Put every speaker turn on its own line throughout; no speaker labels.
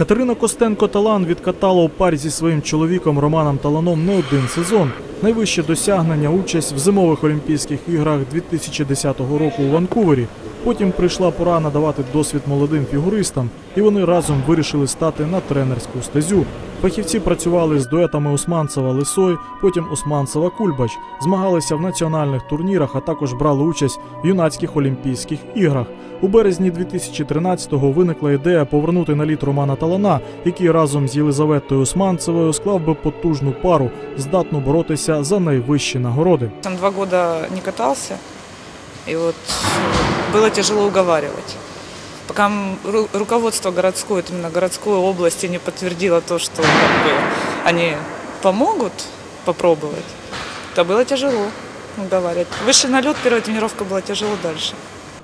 Катерина Костенко Талан відкатала у парі зі своїм чоловіком Романом Таланом не один сезон. Найвище досягнення участь в зимових Олімпійських іграх 2010 року у Ванкувері. Потім прийшла пора надавати досвід молодим фігуристам, і вони разом вирішили стати на тренерську стезю. Фахівці працювали з дуетами Усманцева Лисой, потім Усманцева Кульбач, змагалися в національних турнірах, а також брали участь в юнацьких Олімпійських іграх. У березні 2013-го виникла ідея повернути на лід Романа Талана, який разом з Єлизаветою Усманцевою склав би потужну пару, здатну боротися за найвищі нагороди.
Он два года не катался, и вот было тяжело уговаривать. Пока руководство городской, вот именно городской области не подтвердило то, что как бы, они помогут попробовать, то было тяжело уговаривать. Высший налет, первая тренировка была тяжело дальше.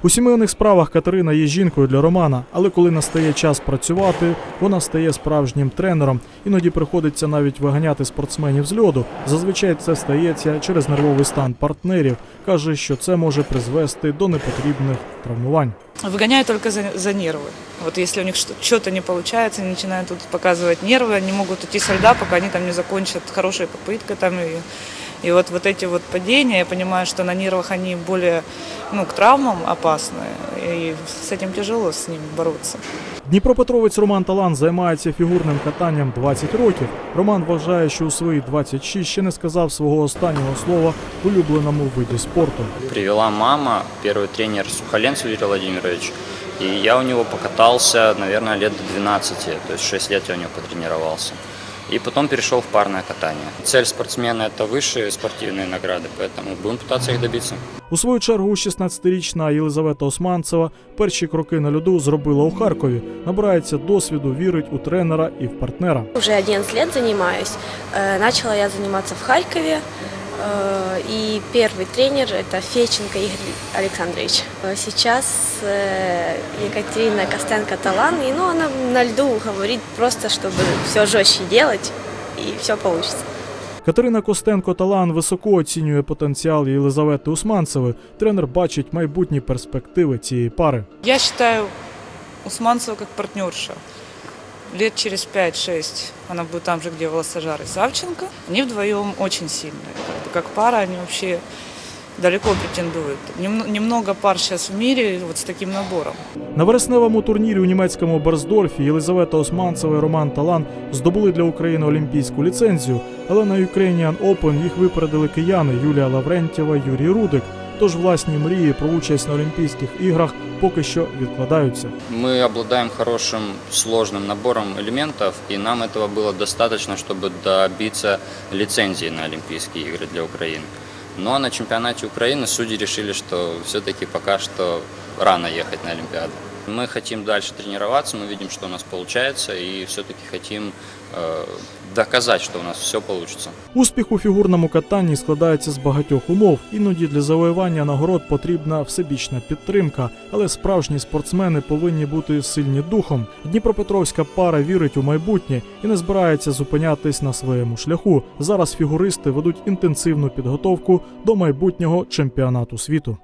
У сімейних справах Катерина є жінкою для Романа, але коли настає час працювати, вона стає справжнім тренером. Іноді приходиться навіть виганяти спортсменів з льоду. Зазвичай це стається через нервовий стан партнерів. каже, що це може призвести до непотрібних травмувань.
Выгоняю только за, за нервы. Вот если у них что- что-то не получается, они начинают тут показывать нервы, они могут идти со льда, пока они там не закончат хорошей попыткой там и, и вот, вот эти вот падения, я понимаю, что на нервах они более, ну, к травмам опасны, и с этим тяжело с ними бороться.
Дніпропетровець Роман Талан займається фігурним катанням 20 років. Роман вважає, що у свої 26 ще не сказав свого останнього слова в улюбленому виді спорту.
Привела мама, первый тренер Сухоленц Юрий Владимирович. И я у него покатался, наверное, лет до 12, то есть 6 лет я у него потренировался. И потом перешел в парное катание. Цель спортсмена – это высшие спортивные награды, поэтому будем пытаться их добиться.
У свою чергу 16-річна Єлизавета Османцева перші кроки на льоду зробила у Харкові. Набирається досвіду, вірить у тренера і в партнера.
Уже 11 лет занимаюсь. Э, Начала я заниматься в Харькове. э, И первый тренер – это Феченко Игорь Александрович. Э, Сейчас э, Екатерина Костенко-Талан. И ну, она на льду говорит просто, чтобы все жестче делать, и все получится.
Катерина Костенко Талан високо оцінює потенціал Єлизавети Усманцевої. Тренер бачить майбутні перспективи цієї пари.
Я считаю Усманцева как партнерша. Лет через 5-6 она будет там же, где Волосожар и Савченко. Они вдвоем очень сильные. Как, как пара они вообще далеко претендуют. Нем- немного пар сейчас в мире вот с таким набором.
На вересневому турнірі у німецькому Берсдорфі Єлизавета Османцева і Роман Талан здобули для України олімпійську ліцензію, але на Ukrainian Open їх випередили кияни Юлія Лаврентєва, Юрій Рудик. Тож власні мрії про участь на Олімпійських іграх поки що відкладаються.
Мы обладаем хорошим сложным набором элементов, и нам этого было достаточно, чтобы добиться лицензии на Олимпийские игры для Украины. Но на чемпионате Украины судьи решили, что все-таки пока что рано ехать на Олимпиаду. Мы хотим дальше тренироваться, мы видим, что у нас получается, и все-таки хотим э, доказать, что у нас все получится.
Успіх у фігурному катанні складається з багатьох умов. Іноді для завоювання нагород потрібна всебічна підтримка, але справжні спортсмени повинні бути сильні духом. Дніпропетровська пара вірить у майбутнє і не збирається зупинятись на своєму шляху. Зараз фігуристи ведуть інтенсивну підготовку до майбутнього чемпіонату світу.